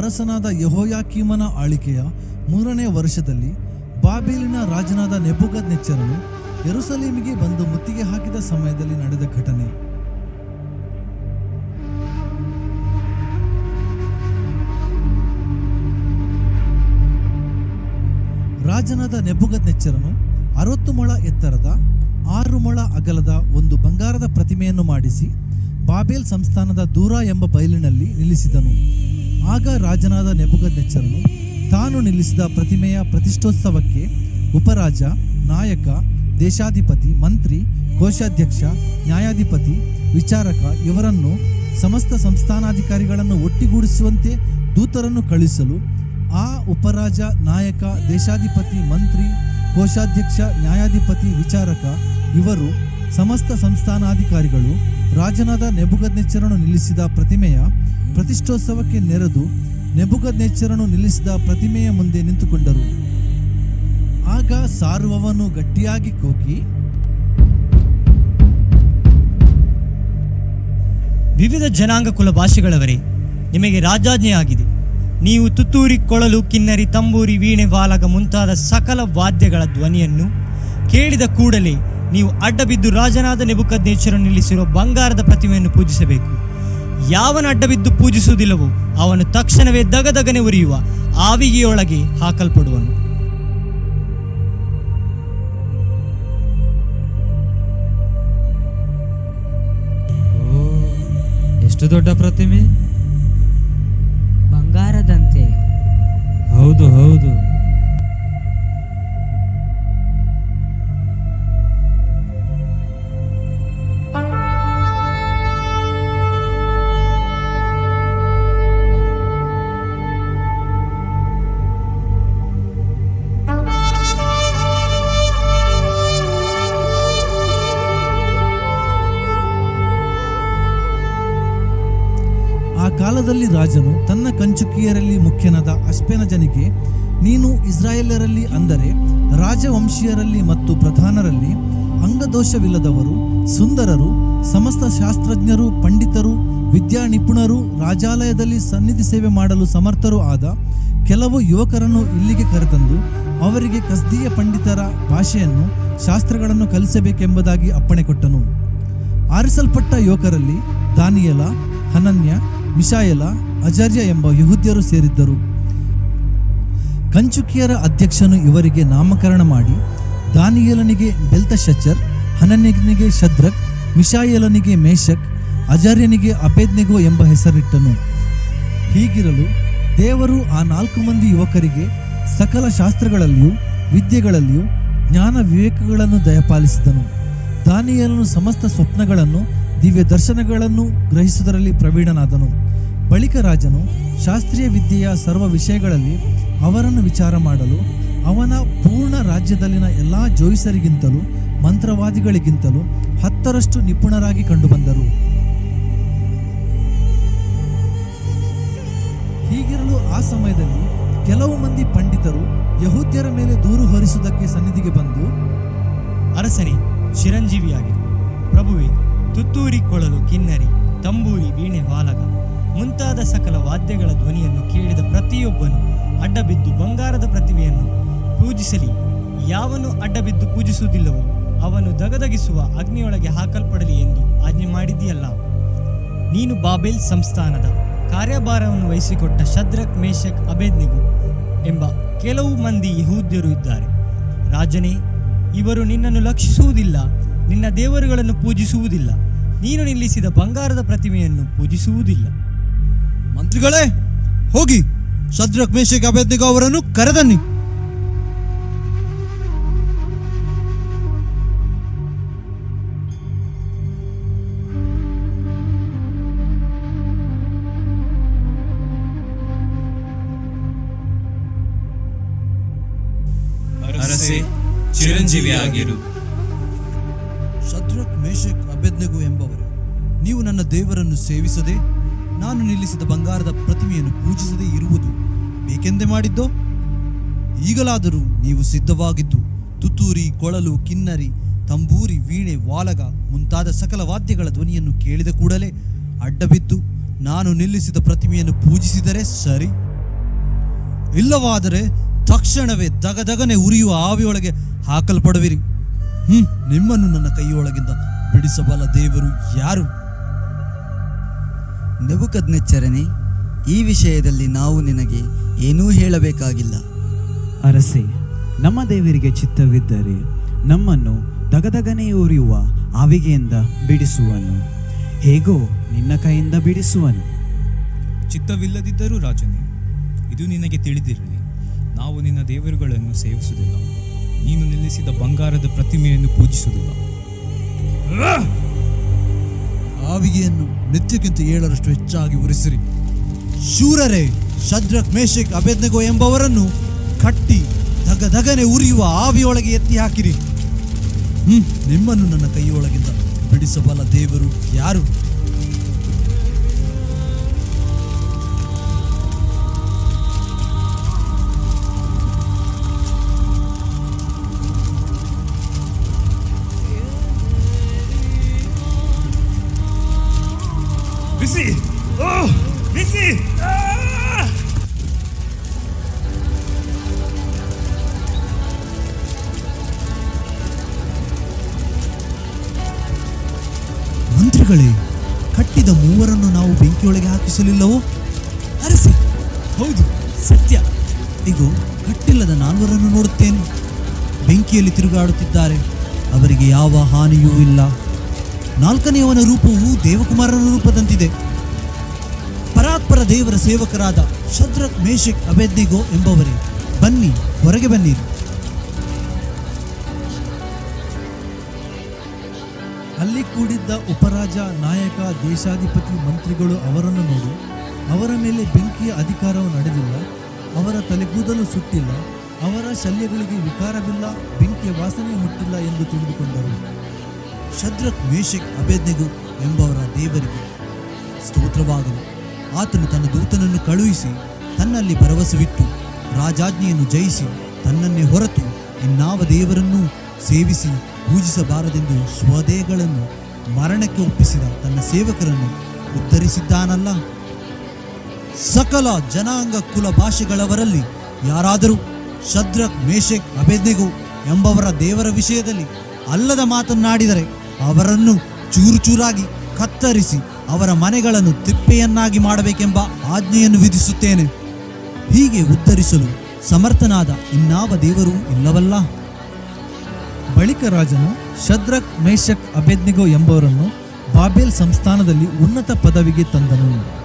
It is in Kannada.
ಅರಸನಾದ ಯಹೋಯಾಕೀಮನ ಆಳಿಕೆಯ ಮೂರನೇ ವರ್ಷದಲ್ಲಿ ಬಾಬೇಲಿನ ರಾಜನಾದ ನೆಬುಗದ್ ನೆಚ್ಚರನು ಯರುಸಲೀಮಿಗೆ ಬಂದು ಮುತ್ತಿಗೆ ಹಾಕಿದ ಸಮಯದಲ್ಲಿ ನಡೆದ ಘಟನೆ. ರಾಜನಾದ ನೆಬುಗದ್ ನೆಚ್ಚರನು ಅರವತ್ತು ಮೊಳ ಎತ್ತರದ, ಆರು ಮೊಳ ಅಗಲದ ಒಂದು ಬಂಗಾರದ ಪ್ರತಿಮೆಯನ್ನು ಮಾಡಿಸಿ ಬಾಬೇಲ್ ಸಂಸ್ಥಾನದ ದೂರ ಎಂಬ ಬಯಲಿನಲ್ಲಿ ನಿಲ್ಲಿಸಿದನು. ಆಗ ರಾಜನಾದ ನೆಬುಗದ್ ನೆಚ್ಚರನು ತಾನು ನಿಲ್ಲಿಸಿದ ಪ್ರತಿಮೆಯ ಪ್ರತಿಷ್ಠೋತ್ಸವಕ್ಕೆ ಉಪರಾಜ, ನಾಯಕ, ದೇಶಾಧಿಪತಿ, ಮಂತ್ರಿ, ಕೋಶಾಧ್ಯಕ್ಷ, ನ್ಯಾಯಾಧಿಪತಿ, ವಿಚಾರಕ ಇವರನ್ನು ಸಮಸ್ತ ಸಂಸ್ಥಾನಾಧಿಕಾರಿಗಳನ್ನು ಒಟ್ಟಿಗೂಡಿಸುವಂತೆ ದೂತರನ್ನು ಕಳುಹಿಸಲು ಆ ಉಪರಾಜ, ನಾಯಕ, ದೇಶಾಧಿಪತಿ, ಮಂತ್ರಿ, ಕೋಶಾಧ್ಯಕ್ಷ, ನ್ಯಾಯಾಧಿಪತಿ, ವಿಚಾರಕ ಇವರು ಸಮಸ್ತ ಸಂಸ್ಥಾನಾಧಿಕಾರಿಗಳು ರಾಜನಾದ ನೆಬುಗದ್ನೆಚ್ಚರನ್ನು ನಿಲ್ಲಿಸಿದ ಪ್ರತಿಮೆಯ ಪ್ರತಿಷ್ಠೋತ್ಸವಕ್ಕೆ ನೆರೆದು ನೆಬುಗದ್ನೆಚ್ಚರನು ನಿಲ್ಲಿಸಿದ ಪ್ರತಿಮೆಯ ಮುಂದೆ ನಿಂತುಕೊಂಡರು. ಆಗ ಸಾರುವವನು ಗಟ್ಟಿಯಾಗಿ ಕೂಗಿ, ವಿವಿಧ ಜನಾಂಗ ಕುಲ ಭಾಷೆಗಳವರೇ ನಿಮಗೆ ರಾಜಾಜ್ಞೆಯಾಗಿದೆ ನೀವು ತುತ್ತೂರಿ ಕೊಳಲು ಕಿನ್ನರಿ, ತಂಬೂರಿ, ವೀಣೆ, ವಾಲಗ ಮುಂತಾದ ಸಕಲ ವಾದ್ಯಗಳ ಧ್ವನಿಯನ್ನು ಕೇಳಿದ ಕೂಡಲೇ ನೀವು ಅಡ್ಡಬಿದ್ದು ರಾಜನಾದ ನೆಬುಕದ್ನೇಶ್ವರ ನಿಲ್ಲಿಸಿರುವ ಬಂಗಾರದ ಪ್ರತಿಮೆಯನ್ನು ಪೂಜಿಸಬೇಕು. ಯಾವನ ಅಡ್ಡಬಿದ್ದು ಪೂಜಿಸುವುದಿಲ್ಲವೋ ಅವನು ತಕ್ಷಣವೇ ದಗದಗನೆ ಉರಿಯುವ ಆವಿಗೆಯೊಳಗೆ ಹಾಕಲ್ಪಡುವನು. ಓ ಎಷ್ಟು ದೊಡ್ಡ ಪ್ರತಿಮೆ? ಬಂಗಾರದಂತೆ. ಹೌದು ಹೌದು. ಕಾಲದಲ್ಲಿ ರಾಜನು ತನ್ನ ಕಂಚುಕಿಯರಲ್ಲಿ ಮುಖ್ಯನಾದ ಅಶ್ಪೆನಜನಿಗೆ, ನೀನು ಇಸ್ರಾಯೇಲರಲ್ಲಿ ಅಂದರೆ ರಾಜವಂಶೀಯರಲ್ಲಿ ಮತ್ತು ಪ್ರಧಾನರಲ್ಲಿ ಅಂಗದೋಷವಿಲ್ಲದವರು, ಸುಂದರರು, ಸಮಸ್ತ ಶಾಸ್ತ್ರಜ್ಞರು, ಪಂಡಿತರು ವಿದ್ಯಾ ನಿಪುಣರು ರಾಜಾಲಯದಲ್ಲಿ ಸನ್ನಿಧಿ ಸೇವೆ ಮಾಡಲು ಸಮರ್ಥರು ಆದ ಕೆಲವು ಯುವಕರನ್ನು ಇಲ್ಲಿಗೆ ಕರೆತಂದು ಅವರಿಗೆ ಕಸ್ದೀಯ ಪಂಡಿತರ ಭಾಷೆಯನ್ನು, ಶಾಸ್ತ್ರಗಳನ್ನು ಕಲಿಸಬೇಕೆಂಬುದಾಗಿ ಅಪ್ಪಣೆ ಕೊಟ್ಟನು. ಆರಿಸಲ್ಪಟ್ಟ ಯುವಕರಲ್ಲಿ ದಾನಿಯಲ, ಹನನ್ಯ ಮಿಶಾಯಲ, ಅಜರ್ಯ ಎಂಬ ಯಹೂದ್ಯರು ಸೇರಿದ್ದರು. ಕಂಚುಕಿಯರ ಅಧ್ಯಕ್ಷನು ಇವರಿಗೆ ನಾಮಕರಣ ಮಾಡಿ, ದಾನಿಯೇಲನಿಗೆ ಶಚರ್ ಹನನ್ಯನಿಗೆ ಶದ್ರಕ್, ಮಿಶಾಯೇಲನಿಗೆ ಮೇಷಕ್ ಅಜರ್ಯನಿಗೆ ಅಬೇದ್ನೆಗೋ ಎಂಬ ಹೆಸರಿಟ್ಟನು. ಹೀಗಿರಲು ದೇವರು ಆ ನಾಲ್ಕು ಮಂದಿ ಯುವಕರಿಗೆ ಸಕಲ ಶಾಸ್ತ್ರಗಳಲ್ಲಿಯೂ, ವಿದ್ಯೆಗಳಲ್ಲಿಯೂ, ಜ್ಞಾನ ವಿವೇಕಗಳನ್ನು ದಯಪಾಲಿಸಿದನು. ದಾನಿಯಲನು ಸಮಸ್ತ ಸ್ವಪ್ನಗಳನ್ನು ದಿವ್ಯ ದರ್ಶನಗಳನ್ನು ಗ್ರಹಿಸುವುದರಲ್ಲಿ ಪ್ರವೀಣನಾದನು. ಬಳಿಕ ರಾಜನು ಶಾಸ್ತ್ರೀಯ ವಿದ್ಯೆಯ ಸರ್ವ ವಿಷಯಗಳಲ್ಲಿ ಅವರನ್ನು ವಿಚಾರ ಮಾಡಲು, ಅವನ ಪೂರ್ಣ ರಾಜ್ಯದಲ್ಲಿನ ಎಲ್ಲ ಜೋಯಿಸರಿಗಿಂತಲೂ, ಮಂತ್ರವಾದಿಗಳಿಗಿಂತಲೂ ಹತ್ತರಷ್ಟು ನಿಪುಣರಾಗಿ ಕಂಡುಬಂದರು. ಹೀಗಿರಲು ಆ ಸಮಯದಲ್ಲಿ ಕೆಲವು ಮಂದಿ ಪಂಡಿತರು ಯಹೂದ್ಯರ ಮೇಲೆ ದೂರು ಹೊರಿಸುವುದಕ್ಕೆ ಸನ್ನಿಧಿಗೆ ಬಂದು, ಅರಸನೇ, ಚಿರಂಜೀವಿಯಾಗಿ, ಪ್ರಭುವೆ ತುತ್ತೂರಿ ಕೊಳಲು ಕಿನ್ನರಿ, ತಂಬೂರಿ, ವೀಣೆ, ವಾಲಗ ಮುಂತಾದ ಸಕಲ ವಾದ್ಯಗಳ ಧ್ವನಿಯನ್ನು ಕೇಳಿದ ಪ್ರತಿಯೊಬ್ಬನು ಅಡ್ಡಬಿದ್ದು ಬಂಗಾರದ ಪ್ರತಿಮೆಯನ್ನು ಪೂಜಿಸಲಿ. ಯಾವನು ಅಡ್ಡಬಿದ್ದು ಪೂಜಿಸುವುದಿಲ್ಲವೋ ಅವನು ದಗದಗಿಸುವ ಅಗ್ನಿಯೊಳಗೆ ಹಾಕಲ್ಪಡಲಿ ಎಂದು ಆಜ್ಞೆ ಮಾಡಿದ್ದೀಯಲ್ಲ. ನೀನು ಬಾಬೆಲ್ ಸಂಸ್ಥಾನದ ಕಾರ್ಯಭಾರವನ್ನು ವಹಿಸಿಕೊಟ್ಟ ಶದ್ರಕ್ ಮೇಷಕ್ ಅಬೇದ್ನಿಗು ಎಂಬ ಕೆಲವು ಮಂದಿ ಯಹೂದ್ಯರು ಇದ್ದಾರೆ. ರಾಜನೇ, ಇವರು ನಿನ್ನನ್ನು ಲಕ್ಷಿಸುವುದಿಲ್ಲ. ನಿನ್ನ ದೇವರುಗಳನ್ನು ಪೂಜಿಸುವುದಿಲ್ಲ. ನೀನು ನಿಲ್ಲಿಸಿದ ಬಂಗಾರದ ಪ್ರತಿಮೆಯನ್ನು ಪೂಜಿಸುವುದಿಲ್ಲ. ಮಂತ್ರಿಗಳೇ, ಹೋಗಿ. ಸದ್ರಕ್ ಮೇಷಕ್ ಅಭ್ಯರ್ಥಿಗ ಅವರನ್ನು ಕರೆದನ್ನಿ. ಚಿರಂಜೀವಿ ಚಿರಂಜೀವಿಯಾಗಿರು. ಶದ್ರಕ್ ಮೇಷಕ್ ಅಭ್ಯರ್ಥಿಗು ಎಂಬವರು. ನೀವು ನನ್ನ ದೇವರನ್ನು ಸೇವಿಸದೆ, ನಾನು ನಿಲ್ಲಿಸಿದ ಬಂಗಾರದ ಪ್ರತಿಮೆಯನ್ನು ಪೂಜಿಸದೆ ಇರುವುದು ಬೇಕೆಂದೇ ಮಾಡಿದ್ದೋ? ಈಗಲಾದರೂ ನೀವು ಸಿದ್ಧವಾಗಿದ್ದು, ತುತ್ತೂರಿ, ಕೊಳಲು, ಕಿನ್ನರಿ, ತಂಬೂರಿ, ವೀಣೆ, ವಾಲಗ ಮುಂತಾದ ಸಕಲ ವಾದ್ಯಗಳ ಧ್ವನಿಯನ್ನು ಕೇಳಿದ ಕೂಡಲೇ ಅಡ್ಡಬಿದ್ದು, ನಾನು ನಿಲ್ಲಿಸಿದ ಪ್ರತಿಮೆಯನ್ನು ಪೂಜಿಸಿದರೆ ಸರಿ? ಇಲ್ಲವಾದರೆ ತಕ್ಷಣವೇ ದಗದಗನೆ ಉರಿಯುವ ಆವಿಯೊಳಗೆ ಹಾಕಲ್ಪಡುವಿರಿ. ಹ್ಮ್ ನಿಮ್ಮನ್ನು ನನ್ನ ಕೈಯೊಳಗಿಂದ ಬಿಡಿಸಬಲ್ಲ ದೇವರು ಯಾರು? ನೆಬುಕದ್ನೆಚ್ಚರನೆ ಈ ವಿಷಯದಲ್ಲಿ ನಾವು ನಿನಗೆ ಏನೂ ಹೇಳಬೇಕಾಗಿಲ್ಲ. ಅರಸೆ ನಮ್ಮ ದೇವರಿಗೆ ಚಿತ್ತವಿದ್ದರೆ ನಮ್ಮನ್ನು ದಗದಗನೆ ಉರಿಯುವ ಆವಿಗೆಯಿಂದ ಬಿಡಿಸುವನು. ಹೇಗೋ ನಿನ್ನ ಕೈಯಿಂದ ಬಿಡಿಸುವನು. ಚಿತ್ತವಿಲ್ಲದಿದ್ದರೂ ರಾಜನೇ ಇದು ನಿನಗೆ ತಿಳಿದಿರಲಿ. ನಾವು ನಿನ್ನ ದೇವರುಗಳನ್ನು ಸೇವಿಸುವುದಿಲ್ಲ. ನೀನು ನಿಲ್ಲಿಸಿದ ಬಂಗಾರದ ಪ್ರತಿಮೆಯನ್ನು ಪೂಜಿಸುವುದಿಲ್ಲ. ಆವಿಗೆಯನ್ನು ನಿತ್ಯಕ್ಕಿಂತ ಏಳರಷ್ಟು ಹೆಚ್ಚಾಗಿ ಉರಿಸಿರಿ. ಶೂರರೇ, ಶದ್ರಕ್ ಮೇಷಕ್ ಅಭೇದ್ನಗೋ ಎಂಬವರನ್ನು ಕಟ್ಟಿ ದಗದಗನೆ ಉರಿಯುವ ಆವಿಯೊಳಗೆ ಎತ್ತಿ ಹಾಕಿರಿ. ಹ್ಮ್, ನಿಮ್ಮನ್ನು ನನ್ನ ಕೈಯೊಳಗಿಂದ ಬಿಡಿಸಬಲ್ಲ ದೇವರು ಯಾರು? ಬಿಸಿ ಬಿಸಿ ಮಂತ್ರಿಗಳೇ, ಕಟ್ಟಿದ ಮೂವರನ್ನು ನಾವು ಬೆಂಕಿಯೊಳಗೆ ಹಾಕಿಸಲಿಲ್ಲವೋ? ಅರಸಿ. ಹೌದು, ಸತ್ಯ. ಇದು ಕಟ್ಟಿಲ್ಲದ ನಾಲ್ವರನ್ನು ನೋಡುತ್ತೇನೆ. ಬೆಂಕಿಯಲ್ಲಿ ತಿರುಗಾಡುತ್ತಿದ್ದಾರೆ. ಅವರಿಗೆ ಯಾವ ಹಾನಿಯೂ ಇಲ್ಲ. ನಾಲ್ಕನೆಯವನ ರೂಪವು ದೇವಕುಮಾರನ ರೂಪದಂತಿದೆ. ಪರಾತ್ಪರ ದೇವರ ಸೇವಕರಾದ ಶದ್ರಕ್ ಮೇಷಕ್ ಅಬೆದ್ನಿಗೋ ಎಂಬವರೇ, ಬನ್ನಿ, ಹೊರಗೆ ಬನ್ನಿ. ಅಲ್ಲಿ ಕೂಡಿದ್ದ ಉಪರಾಜ, ನಾಯಕ, ದೇಶಾಧಿಪತಿ, ಮಂತ್ರಿಗಳು ಅವರನ್ನು ನೋಡಿ, ಅವರ ಮೇಲೆ ಬೆಂಕಿಯ ಅಧಿಕಾರವು ನಡೆದಿಲ್ಲ, ಅವರ ತಲೆಗೂದಲು ಸುಟ್ಟಿಲ್ಲ, ಅವರ ಶಲ್ಯಗಳಿಗೆ ವಿಕಾರವಿಲ್ಲ, ಬೆಂಕಿಯ ವಾಸನೆ ಮುಟ್ಟಿಲ್ಲ ಎಂದು ತಿಳಿದುಕೊಂಡರು. ಶದ್ರಕ್ ಮೇಷಕ್ ಅಭೇದ್ನೆಗೋ ಎಂಬವರ ದೇವರಿಗೆ ಸ್ತೋತ್ರವಾಗಲು. ಆತನು ತನ್ನ ದೂತನನ್ನು ಕಳುಹಿಸಿ ತನ್ನಲ್ಲಿ ಭರವಸವಿಟ್ಟು ರಾಜಾಜ್ಞೆಯನ್ನು ಜಯಿಸಿ ತನ್ನನ್ನೇ ಹೊರತು ಇನ್ನಾವ ದೇವರನ್ನೂ ಸೇವಿಸಿ ಪೂಜಿಸಬಾರದೆಂದು ಸ್ವದೇಹಗಳನ್ನು ಮರಣಕ್ಕೆ ಒಪ್ಪಿಸಿದ ತನ್ನ ಸೇವಕರನ್ನು ಉದ್ಧರಿಸಿದ್ದಾನಲ್ಲ ಸಕಲ ಜನಾಂಗ ಕುಲ ಭಾಷೆಗಳವರಲ್ಲಿ ಯಾರಾದರೂ ಶದ್ರಕ್ ಮೇಷಕ್ ಅಭೇದ್ನೆಗೋ ಎಂಬವರ ದೇವರ ವಿಷಯದಲ್ಲಿ ಅಲ್ಲದ ಮಾತನ್ನಾಡಿದರೆ ಅವರನ್ನು ಚೂರು ಚೂರಾಗಿ ಕತ್ತರಿಸಿ ಅವರ ಮನೆಗಳನ್ನು ತಿಪ್ಪೆಯನ್ನಾಗಿ ಮಾಡಬೇಕೆಂಬ ಆಜ್ಞೆಯನ್ನು ವಿಧಿಸುತ್ತೇನೆ. ಹೀಗೆ ಉದ್ಧರಿಸಲು ಸಮರ್ಥನಾದ ಇನ್ನಾವ ದೇವರೂ ಇಲ್ಲವಲ್ಲ? ಬಳಿಕ ರಾಜನು ಶದ್ರಕ್ ಮೇಷಕ್ ಅಬೆದ್ನಿಗೋ ಎಂಬವರನ್ನು ಬಾಬೆಲ್ ಸಂಸ್ಥಾನದಲ್ಲಿ ಉನ್ನತ ಪದವಿಗೆ ತಂದನು.